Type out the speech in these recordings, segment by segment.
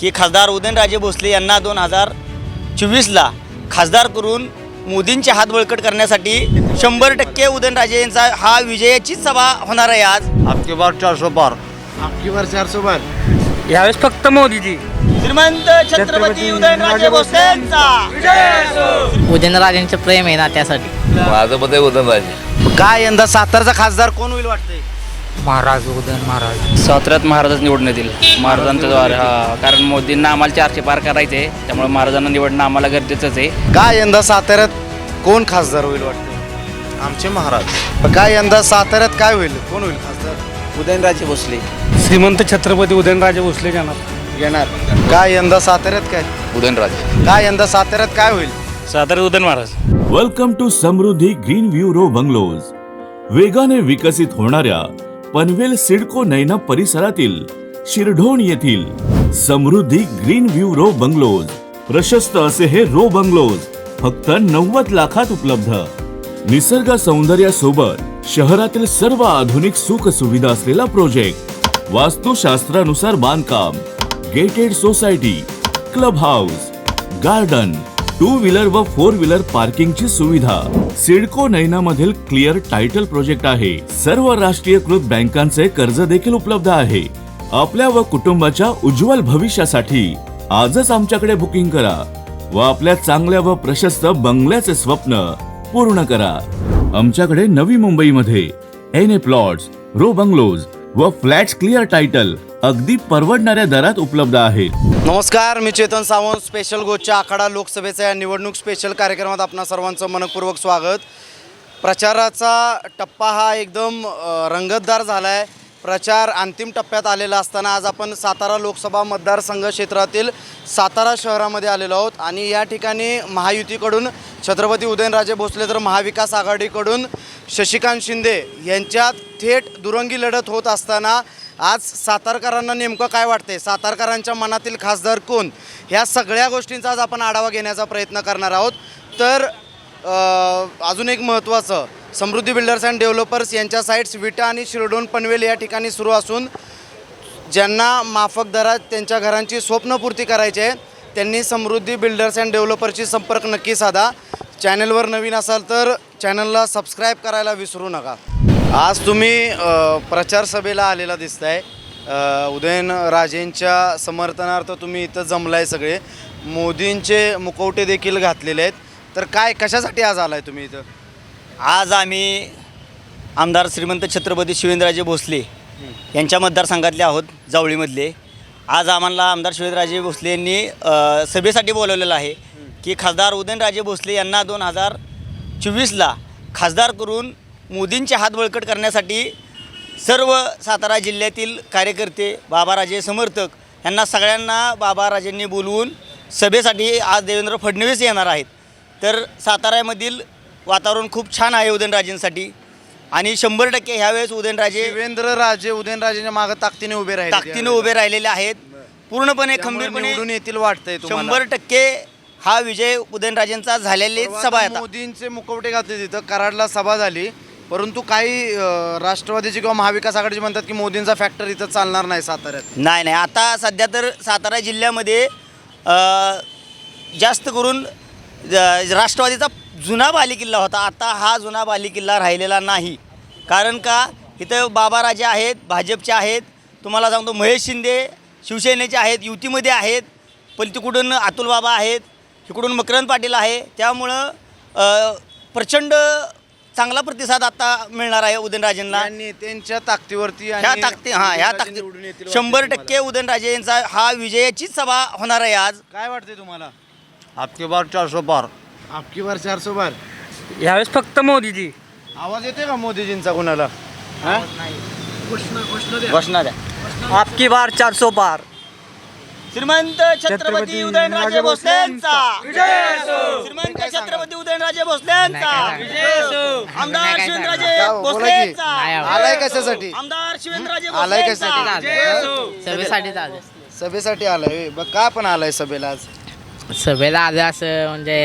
की खासदार उदयनराजे भोसले यांना दोन हजार चोवीसला खासदार करून मोदींचे हात बळकट करण्यासाठी शंभर टक्के उदयनराजे यांचा हा विजयाचीच सभा होणार आहे आज. आपके बार चार सौ बार आपकी बार चार सौ बार यावेळेस फक्त मोदीजी. श्रीमंत छत्रपती उदयनराजे भोसले. यांचा उदयनराजेंचं प्रेम आहे ना त्यासाठी. माझं मत आहे उदयनराजे. काय यंदा सातारचा खासदार कोण होईल वाटतंय? महाराज उदयन महाराज. साताऱ्यात महाराजच निवडून येतील. महाराजांच्या द्वारे हा कारण मोदींना आम्हाला चारशे पार करायचे आहे त्यामुळे महाराजांना निवडणं आम्हाला गरजेचंच आहे. काय यंदा साताऱ्यात कोण खासदार होईल वाटतंय आमचे महाराज. पण काय यंदा साताऱ्यात काय होईल? कोण होईल खासदार? उदयनराजे भोसले. श्रीमंत छत्रपती उदयनराजे भोसले जाणार येणार. काय यंदा साताऱ्यात काय? उदयनराजे. काय यंदा साताऱ्यात काय होईल? Satara Udayan Maharaj. Welcome to Samruddhi green view row bungalows वेगाने विकसित होणाऱ्या पनवेल सिडको नैना परिसरातील शिरढोण येथील Samruddhi green view row bungalows. प्रशस्त असे हे रो बंगलोज फक्त नव्वद लाखात उपलब्ध. निसर्ग सौंदर्यासोबत शहरातील सर्व आधुनिक सुख सुविधा असलेला प्रोजेक्ट. वास्तुशास्त्रानुसार बांधकाम gated society club house garden two wheeler व फोर व्हीलर पार्किंगची सुविधा. सिडको नैना मधील क्लिअर टायटल प्रोजेक्ट आहे. सर्व राष्ट्रीयकृत बँकांचे कर्ज देखील उपलब्ध आहे. आपल्या व कुटुंबाच्या उज्ज्वल भविष्यासाठी आजच आमच्याकडे बुकिंग करा व आपल्या चांगल्या व प्रशस्त बंगल्याचे स्वप्न पूर्ण करा. आमच्याकडे नवी मुंबईमध्ये N A plots row bungalows व फ्लॅट्स क्लिअर टायटल. अगदी परवडणाऱ्या दरात उपलब्ध आहे नमस्कार मी चेतन सावंत स्पेशल गोच्या आखाडा लोकसभेच्या या निवडणूक स्पेशल कार्यक्रमात आपणा सर्वांचं मनपूर्वक स्वागत. प्रचाराचा टप्पा हा एकदम रंगतदार झाला आहे प्रचार अंतिम टप्प्यात आलेला असताना आज आपण सातारा लोकसभा मतदारसंघ क्षेत्रातील सातारा शहरामध्ये आलेलो आहोत आणि या ठिकाणी महायुतीकडून छत्रपती उदयनराजे भोसले तर महाविकास आघाडीकडून शशिकांत शिंदे यांच्यात थेट दुरंगी लढत होत असताना आज सातारकरांना नेमकं काय वाटते सातारकरांच्या मनातील खासदार कोण? ह्या सगळ्या गोष्टींचा आज आपण आढावा घेण्याचा प्रयत्न करणार आहोत. तर अजून एक महत्त्वाचं समृद्धी बिल्डर्स अँड डेव्हलपर्स यांच्या साईट्स विटा आणि शिरडोन पनवेल या ठिकाणी सुरू असून ज्यांना माफक दरात त्यांच्या घरांची स्वप्नपूर्ती करायची आहे त्यांनी समृद्धी बिल्डर्स अँड डेव्हलपर्सची संपर्क नक्की साधा. चॅनलवर नवीन असाल तर चॅनलला सबस्क्राईब करायला विसरू नका. आज तुम्ही प्रचार सभेला आलेला दिसताय. आहे उदयनराजेंच्या समर्थनार्थ तुम्ही इथं जमलाय सगळे. मोदींचे मुखवटे देखील घातलेले आहेत. तर काय कशासाठी आज आलाय तुम्ही इथं? आज आम्ही आमदार श्रीमंत छत्रपती शिवेंद्रराजे भोसले यांच्या मतदारसंघातले आहोत जावळीमधले. आज आम्हाला आमदार शिवेंद्रराजे भोसले यांनी सभेसाठी बोलवलेलं आहे की खासदार उदयनराजे भोसले यांना दोन हजार चोवीसला खासदार करून मोदींचे हात बळकट करण्यासाठी सर्व सातारा जिल्ह्यातील कार्यकर्ते बाबाराजे समर्थक यांना सगळ्यांना बाबाराजेंनी बोलवून सभेसाठी आज देवेंद्र फडणवीस येणार आहेत. तर साताऱ्यामधील वातावरण खूप छान आहे उदयनराजेंसाठी आणि शंभर टक्के ह्यावेळेस उदयनराजे देवेंद्र राजे उदयनराजेंच्या मागे ताकदीने उभे राहिले. ताकदीने उभे राहिलेले आहेत. पूर्णपणे खंबीरपणे निवडून येतील वाटतंय. शंभर टक्के हा विजय उदयनराजेंचा झालेली सभा आहे आता. मोदींचे मुखवटे घातले तिथं कराडला सभा झाली. परंतु काही अं, राष्ट्रवादीचे किंवा महाविकास आघाडीचे म्हणतात की मोदींचा फॅक्टर इथं चालणार नाही साताऱ्यात. नाही नाही. आता सध्या तर सातारा जिल्ह्यामध्ये अ, जास्त करून ज- राष्ट्रवादीचा जुना बालेकिल्ला होता. आता हा जुना बालेकिल्ला राहिलेला नाही. कारण का? इथं बाबाराजे आहेत भाजपचे आहेत. तुम्हाला सांगतो महेश शिंदे शिवसेनेचे आहेत युतीमध्ये आहेत. पण तिकडून अतुल बाबा आहेत. इकडून मकरंद पाटील आहे. त्यामुळं प्रचंड चांगला प्रतिसाद आता मिळणार आहे उदयनराजेंना. नेत्यांच्या ताकदीवरती आणि ह्या ताकदी हां ह्या ताकदी शंभर टक्के उदयनराजे यांचा हा विजयाचीच सभा होणार आहे आज. काय वाटतंय तुम्हाला? आपके बार चार सौ बार आपकी बार चार सौ बार यावेळेस फक्त मोदीजी. आवाज येते का मोदीजींचा कोणाला? घोषणा द्या. आपकी बार चार सौ पार. श्रीमंत छत्रपती उदयनराजे भोसले यांचा श्रीमंत छत्रपती उदयनराजे भोसले यांचा आमदार शिवेंद्रराजे भोसले. यांचा आलाय कशासाठी? आमदार शिवेंद्रराजे आलाय कशासाठी? सभेसाठी आलं. सभेसाठी आलाय. बघ का पण आलाय सभेला आज? सभेला आलं असं म्हणजे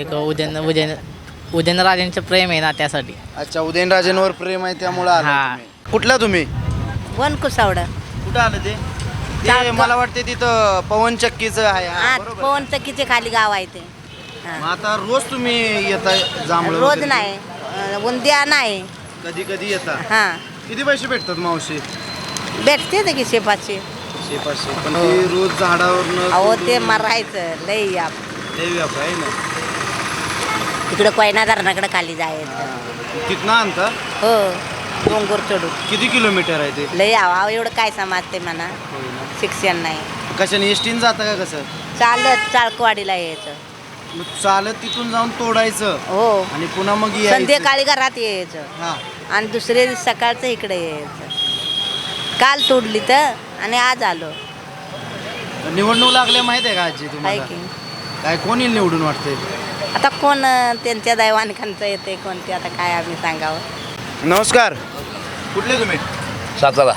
एक उदयन उदयन उदयनराजेंचं प्रेम आहे ना त्यासाठी. अच्छा उदयनराजेंवर प्रेम आहे त्यामुळे हा. तुम्ही. कुठला तुम्ही? वन कुसावडा कुठं आलं ते? ते मला वाटते तिथं पवन चक्कीचं आहे हा, हा बरोबर. पवन चक्कीचे खाली गाव आहे ते. हा. मग आता रोज तुम्ही येता जांभळ रोज नाही. अं, उंद्या नाही. कधी कधी येता? हा. किती पैसे भेटतात मावशी? भेटते ते की शेपाचे. शे पाचशे पण ते रोज झाडावर अहो ते मरायचं. लई आप आहे ना? इकडे कोयना धरणाकडे खाली जायचं. कितना आणता? हो. डोंगर चढू. किती किलोमीटर आहे ते? लई आव एवढं काय समजते म्हणा. शिक्षण नाही. कशाने? एसटीन जातं का कसं? चालत चाळकवाडीला यायचं. मग चालत तिथून जाऊन तोडायचं? हो. आणि पुन्हा मग यायचं. संध्याकाळी घरात यायचं. हा. आणि दुसरे दिवस सकाळचं इकडे यायचं. काल तोडली तर आणि आज आलो. निवडणूक लागल्या माहीत आहे का आजी काय तुम्हाला की. काय कोण येईल निवडून वाटते आता कोण अं, त्यांच्या दैवाने खांचं येते कोणते आता काय आम्ही सांगावं? नमस्कार. कुठले तुम्ही? सातारा.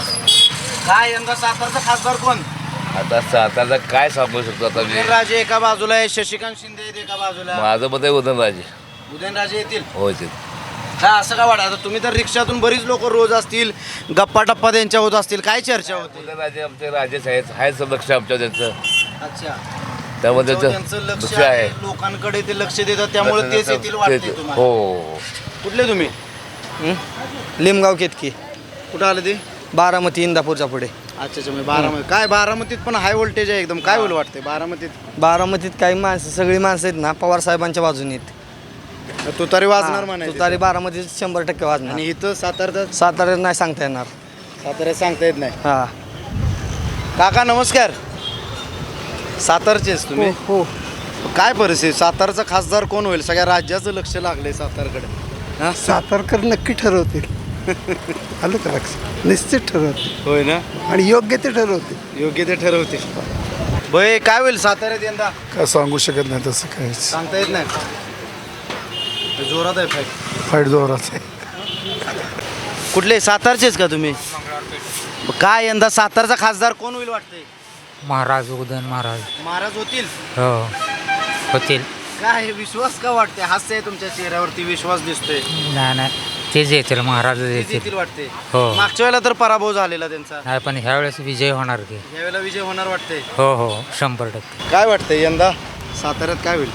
काय यंदा सातारचा खासदार कोण? आता सातारा काय सांगू शकतो आता मी? राजे एका बाजूला आहे शशिकांत शिंदे आहेत एका बाजूला. माझं मत आहे उदयनराजे. उदयनराजे येतील? होय ते काय असं का वाटत आता तुम्ही तर रिक्षातून बरीच लोक रोज असतील गप्पा टप्पा त्यांच्या होत असतील काय चर्चा होते? उदयनराजे आमचे राजेच आहेत आहेच लक्ष आमच्या त्यांचं. अच्छा. त्यामुळे त्यांचं त्यांचं लक्ष लक्ष आहे. लोकांकडे ते लक्ष देतात त्यामुळे तेच येतील वाटते तेच- तुम्हाला. हो. कुठले तुम्ही? लिमगाव केतकी. कुठं आलं ते? बारामती इंदापूरच्या पुढे. अच्छा अच्छा म्हणजे बारामती. काय बारामतीत पण हाय व्होल्टेज आहे एकदम. काय होईल वाटते बारामतीत? बारामतीत काही माणसं सगळी माणसं आहेत ना पवार साहेबांच्या बाजूने आहेत. तू तरी वाजणार हा, म्हणायचं. तुतारी बारामतीत शंभर टक्के वाजणार. आणि इथं सातारचं? साताऱ्यात नाही सांगता येणार. साताऱ्यात सांगता येत नाही. हा. काका नमस्कार. सातारचेच तुम्ही? हो. काय परिस्थिती? सातारचा खासदार कोण होईल? सगळ्या राज्याचं लक्ष लागलंय सातारकडे. हा? सातारकर नक्की ठरवतील. आलं का लक्षात? निश्चित ठरवतील. होय ना? आणि योग्य ते ठरवतील. योग्य ते ठरवते भय काय होईल साताऱ्यात यंदा? काय सांगू शकत नाही तसं काहीच. सांगता येत नाही? जोरात आहे फाईट फाईट जोरात आहे. कुठले सातारचेच का तुम्ही? काय यंदा सातारचा खासदार कोण होईल वाटतंय? महाराज उदयन महाराज. महाराज होतील? हो. होतील. काय विश्वास का वाटते? हास्य आहे तुमच्या चेहऱ्यावरती विश्वास दिसतोय. नाही नाही. तेच येतील महाराज येतील. वाटते. हो. मागच्या वेळेला तर पराभव झालेला त्यांचा. नाही पण ह्यावेळेस विजय होणार की. यावेळेला विजय होणार वाटते. हो हो. शंभर टक्के. काय वाटतंय यंदा? साताऱ्यात काय होईल?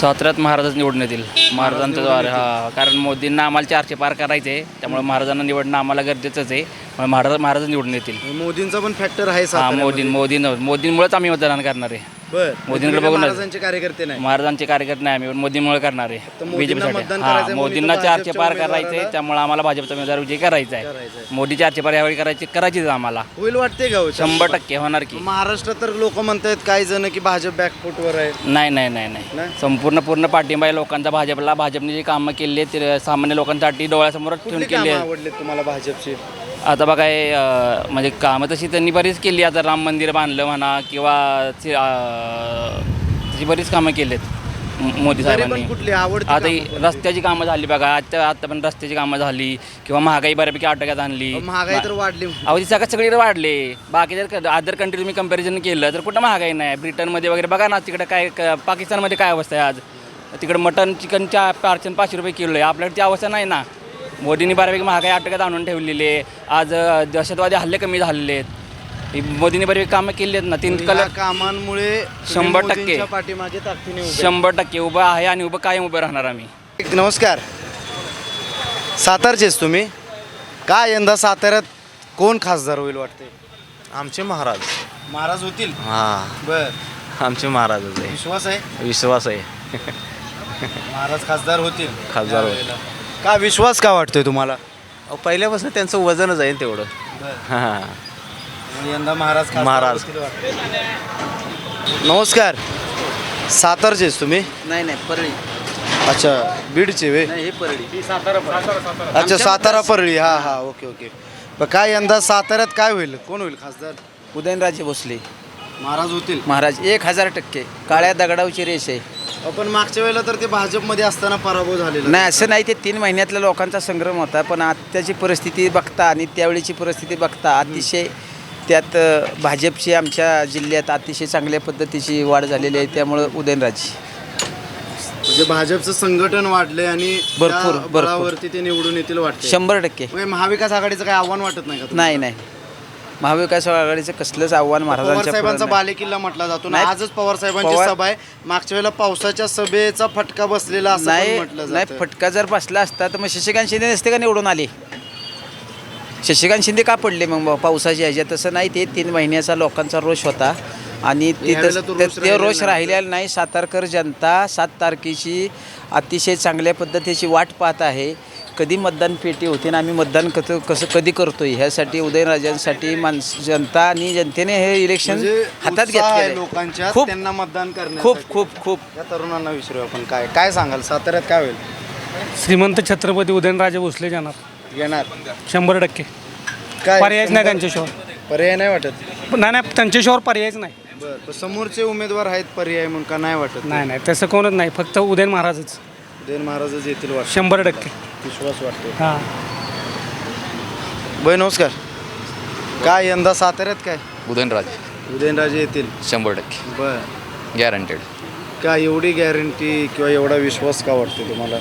साताऱ्यात महाराजच निवडून येतील. महाराजांच्या द्वारे हा. कारण मोदींना आम्हाला चारशे पार करायचे आहे. त्यामुळे महाराजांना निवडणं आम्हाला गरजेचंच आहे. त्यामुळे महाराज महाराज निवडून येतील. मोदींचा पण फॅक्टर आहे हा साताऱ्यामध्ये. मोदी मोदी मोदींमुळेच आम्ही मतदान करणार आहे. बर. मोदींकडे तुम्ही बघूनच. महाराजांचे कार्यकर्ते नाही. महाराजांचे कार्यकर्ते नाही आम्ही मोदींमुळे करणार आहे. बीजेपीसाठी. हा करायचंय, मोदींना चारशे पार करायचे त्यामुळे आम्हाला भाजपचा उमेदवार विजय करायचा आहे मोदी चारशे पार यावेळी करायची करायचीच आम्हाला. होईल वाटते का हो? शंभर टक्के होणार की. महाराष्ट्रात तर लोक म्हणतायत काही जण की भाजप बॅकफुटवर आहे. नाही नाही नाही नाही? संपूर्ण पूर्ण पाठिंबा आहे लोकांचा. भाजपला भाजपने जी कामं केली आहेत ते सामान्य लोकांसाठी डोळ्यासमोरच ठेवून केली आवडले तुम्हाला भाजपची? आता बघा हे अं, म्हणजे कामं तशी त्यांनी बरीच केली. आता राम मंदिर बांधलं म्हणा किंवा ते, अं, तशी बरीच कामं केली आहेत म- मोदी तरी पण साहेबांनी. कुठली? आवडती आता कामं कोणती? रस्त्याची कामं झाली बघा. आता आता पण रस्त्याची कामं झाली किंवा महागाई बऱ्यापैकी आटोक्यात आणली. महागाई तर वाढली अहो ती सगळं सगळीकडे वाढले. बाकी जर अदर कंट्री तुम्ही कंपॅरिझन केलं तर कुठं महागाई नाही? ब्रिटनमध्ये वगैरे बघा ना तिकडे काय क- पाकिस्तानमध्ये काय अवस्था आहे आज? तिकडे मटन चिकनच्या पाचशे पाचशे रुपये किलो आहे. आपल्याकडे ती अवस्था नाही ना. मोदींनी बऱ्यापैकी महागाई आटोक्यात आणून ठेवलेली आहे. आज दहशतवादी हल्ले कमी झालेले आहेत. ही मोदींनी बऱ्यापैकी कामं केली आहेत ना. तीन कलर कामांमुळे शंभर टक्के. पाठीमागे शंभर टक्के उभं आहे आणि उभं कायम उभं राहणार आम्ही. नमस्कार. सातारचेच तुम्ही? काय यंदा साताऱ्यात कोण खासदार होईल वाटते आमचे महाराज. महाराज होतील? हा. बर. आमचे महाराजच आहे विश्वास आहे? विश्वास आहे. महाराज खासदार होतील. खासदार होतील. का विश्वास का वाटतोय तुम्हाला? अहो, पहिल्यापासून त्यांचं वजनच आहे तेवढं. हां. यंदा महाराज खासदार महाराज. नमस्कार. सातारचेच तुम्ही? नाही नाही परळी. अच्छा बीडचे वे नाही हे परळी. अच्छा सातारा परळी. हा हा ओके ओके. पण काय यंदा साताऱ्यात काय होईल? कोण होईल खासदार? उदयनराजे भोसले. महाराज होतील. महाराज एक हजार टक्के. काळ्या दगडावची रेष आहे. आपण मागच्या वेळेला तर ते भाजपमध्ये असताना पराभव झालेला. नाही असं नाही ते तीन महिन्यातल्या लोकांचा संग्राम होता पण आत्ताची परिस्थिती बघता आणि त्यावेळीची परिस्थिती बघता अतिशय त्यात भाजपची आमच्या जिल्ह्यात अतिशय चांगल्या पद्धतीची वाढ झालेली आहे त्यामुळं उदयनराजे. म्हणजे भाजपचं संघटन वाढलंय आणि भरपूर, त्या भरपूर. बळावरती ते निवडून येतील वाटते शंभर टक्के. म्हणजे महाविकास आघाडीचं काही आव्हान वाटत नाही का तुम्हाला? नाही नाही. महाविकास आघाडीचं कसलंच आव्हान पवार महाराजांच्या पुढं साहेबांचा नाही. बालेकिल्ला म्हटला जातो ना नाही, आजच पवार साहेबांची पवार- सभा आहे. मागच्या वेळेला पावसाच्या सभेचा फटका बसलेला असं पण नाही म्हटलं नाही जातं. फटका जर बसला असता तर मग शशिकांत शिंदे नसते का निवडून आले? शशिकांत शिंदे का पडले मग? बा- पावसाच्या ह्याच्यात तसं नाही ते तीन महिन्याचा लोकांचा रोष होता. आणि ते यावेळेला तो तस- ते- रोष ते राहिलेला रोष नाही. राहिलेला नाही. सातारकर जनता सात तारखेची अतिशय चांगल्या पद्धतीची वाट पाहत आहे. कधी मतदान पेटी होते आणि आम्ही मतदान कसं कसं कधी करतोय ह्यासाठी उदयनराजांसाठी माणस जनता आणि जनतेने हे इलेक्शन म्हणजे हातात उत्साह आहे लोकांच्या खूप त्यांना मतदान करण्यासाठी. खूप खूप खूप. या तरुणांना विचारू आपण काय काय सांगाल? साताऱ्यात काय होईल? श्रीमंत छत्रपती उदयनराजे भोसले जाणार. येणार. शंभर टक्के. काय? पर्यायच नाही त्यांच्याशिवाय. पर्याय नाही वाटत? पण नाही नाही त्यांच्याशिवाय पर्यायच नाही. बरं समोरचे उमेदवार आहेत पर्याय म्हणून का नाही वाटत? नाही नाही तसं कोणच नाही फक्त उदयन महाराजच. उदयन महाराजच येतील वाटत. शंभर टक्के. विश्वास वाटतो हां. बाई नमस्कार. काय यंदा साताऱ्यात काय? उदयनराजे. उदयनराजे येतील. शंभर टक्के. बर. गॅरंटेड काय एवढी गॅरंटी किंवा एवढा विश्वास का वाटतो तुम्हाला?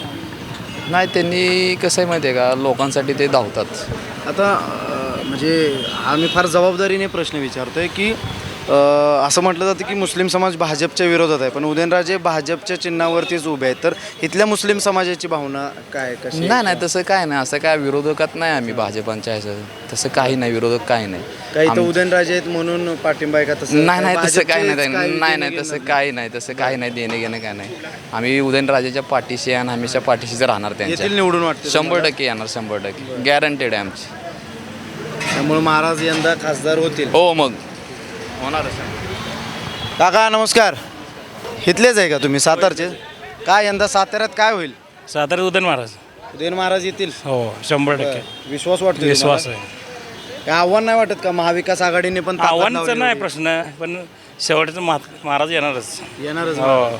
नाही त्यांनी कसं आहे माहिती आहे का? लोकांसाठी ते धावतात. आता अं, म्हणजे आम्ही फार जबाबदारीने प्रश्न विचारतोय की असं म्हटलं जातं की मुस्लिम समाज भाजपच्या विरोधात आहे. पण उदयनराजे भाजपच्या चिन्हावरतीच उभे आहेत. तर इथल्या मुस्लिम समाजाची भावना काय कशी? नाही नाही तसं काय नाही. असं काय विरोधकात नाही आम्ही भाजपांच्या ह्याचं तसं काही नाही विरोधक काही नाही. काही तर उदयनराजे आहेत म्हणून पाठिंबा आहे का तसं? नाही नाही तसं काही नाही. भाजपचेच काही नाही नाही तसं काही नाही तसं काही नाही देणे घेणं काय नाही. आम्ही उदयनराजेच्या पाठीशी आणि हमेशा पाठीशीच राहणार त्यांच्या. निवडून वाटते शंभर टक्के येणार शंभर टक्के. गॅरंटेड आहे आमची. त्यामुळे महाराज यंदा खासदार होतील. हो मग. होणारच काका नमस्कार. इथलेच आहे का तुम्ही? सातारचे? काय यंदा साताऱ्यात काय होईल? सातारा उदयन महाराज. उदयन महाराज येतील? हो शंभर टक्के. विश्वास वाटतो विश्वास? आहे. काय आव्हान नाही वाटत का महाविकास आघाडीने पण ताकद आव्हानचं नाही होती. प्रश्न पण शेवटचं महाराज येणारच. येणारच हो.